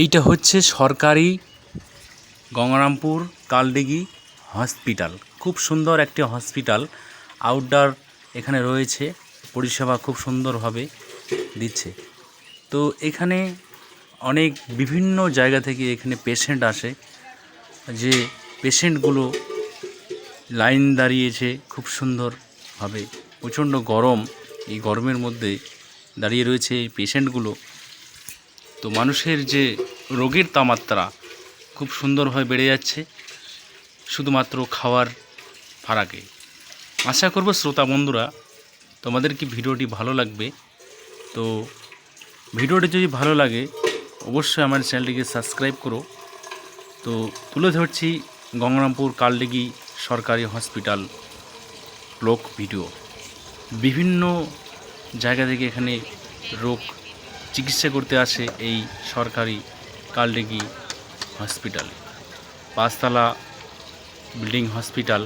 এইটা হচ্ছে সরকারি গঙ্গারামপুর কালডিগি হসপিটাল। খুব সুন্দর একটি হসপিটাল। আউটডোর এখানে রয়েছে। পরিষেবা খুব সুন্দরভাবে দিচ্ছে। তো এখানে অনেক বিভিন্ন জায়গা থেকে এখানে পেশেন্ট আসে। যে পেশেন্টগুলো লাইন দাঁড়িয়েছে খুব সুন্দরভাবে। প্রচণ্ড গরম এই গরমের মধ্যে দাঁড়িয়ে রয়েছে এই পেশেন্টগুলো তো মানুষের যে রোগের তাপমাত্রা খুব সুন্দরভাবে বেড়ে যাচ্ছে, শুধুমাত্র খাওয়ার ফারাকে। আশা করব শ্রোতা বন্ধুরা, তোমাদের কি ভিডিওটি ভালো লাগবে? তো ভিডিওটি যদি ভালো লাগে, অবশ্যই আমার চ্যানেলটিকে সাবস্ক্রাইব করো। তো তুলে ধরছি গঙ্গারামপুর কালডিগি সরকারি হসপিটাল ব্লক ভিডিও। বিভিন্ন জায়গা থেকে এখানে রোগ চিকিৎসা করতে আসে এই সরকারি কালডিগি হসপিটালে। পাঁচতলা বিল্ডিং হসপিটাল।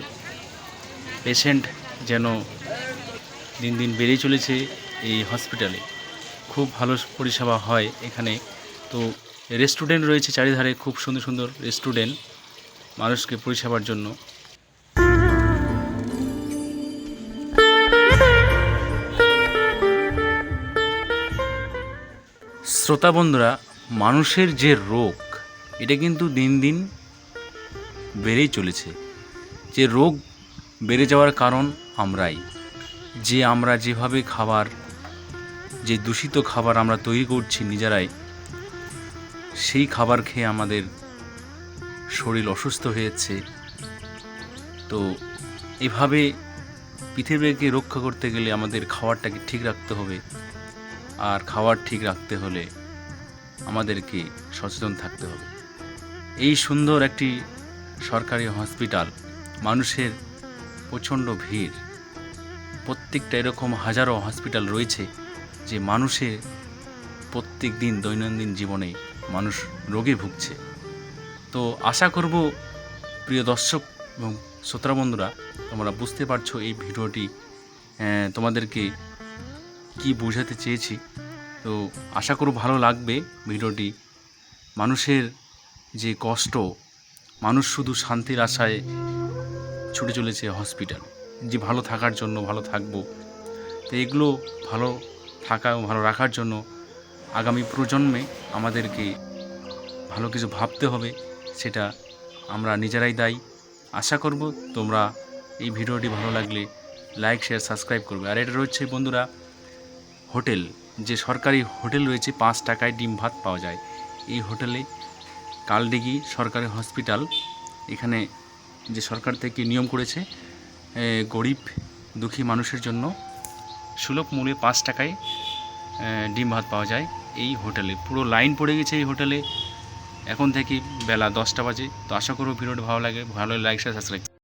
পেশেন্ট যেন দিন দিন বেড়েই চলেছে এই হসপিটালে। খুব ভালো পরিষেবা হয় এখানে। তো রেস্টুরেন্ট রয়েছে চারিধারে, খুব সুন্দর সুন্দর রেস্টুরেন্ট। মানুষকে পরিষেবার জন্য শ্রোতা বন্ধুরা, মানুষের যে রোগ, এটা কিন্তু দিন দিন বেড়েই চলেছে। যে রোগ বেড়ে যাওয়ার কারণ আমরাই। যে আমরা যেভাবে খাবার, যে দূষিত খাবার আমরা তৈরি করছি নিজেরাই, সেই খাবার খেয়ে আমাদের শরীর অসুস্থ হয়েছে তো এভাবে পৃথিবীকে রক্ষা করতে গেলে আমাদের খাবারটাকে ঠিক রাখতে হবে। আর খাওয়ার ঠিক রাখতে হলে আমাদেরকে সচেতন থাকতে হবে। এই সুন্দর একটি সরকারি হসপিটাল, মানুষের প্রচণ্ড ভিড়, প্রত্যেকটা এরকম হাজারো হসপিটাল রয়েছে যে মানুষের প্রত্যেক দিন দৈনন্দিন জীবনে মানুষ রোগে ভুগছে। তো আশা করব, প্রিয় দর্শক এবং শ্রোতা বন্ধুরা, তোমরা বুঝতে পারছ এই ভিডিওটি তোমাদেরকে কি বোঝাতে চেয়েছি? তো আশা করব ভালো লাগবে ভিডিওটি। মানুষের যে কষ্ট, মানুষ শুধু শান্তির আশায় ছুটে চলেছে হসপিটাল। যে ভালো থাকার জন্য ভালো থাকব। তো এগুলো ভালো থাকা ও ভালো রাখার জন্য আগামী প্রজন্মে আমাদেরকে ভালো কিছু ভাবতে হবে, সেটা আমরা নিজেরাই দায়ী। আশা করব তোমরা এই ভিডিওটি ভালো লাগলে লাইক, শেয়ার, সাবস্ক্রাইব করবে। আর এটা রয়েছে বন্ধুরা হোটেল, যে সরকারি হোটেল রয়েছে, পাঁচ টাকায় ডিম ভাত পাওয়া যায়। এই হোটেলে কালডিগি সরকারি হসপিটাল, এখানে যে সরকার থেকে নিয়ম করেছে গরিব, দুঃখী মানুষের জন্য সুলভ মূল্যে পাঁচ টাকায় ডিম ভাত পাওয়া যায় এই হোটেলে। পুরো লাইন পড়ে গেছে এই হোটেলে। এখন থেকে বেলা দশটা বাজে। তো আশা করব ভিডিওটি ভালো লাগে, ভালো লাইক সাবস্ক্রাইব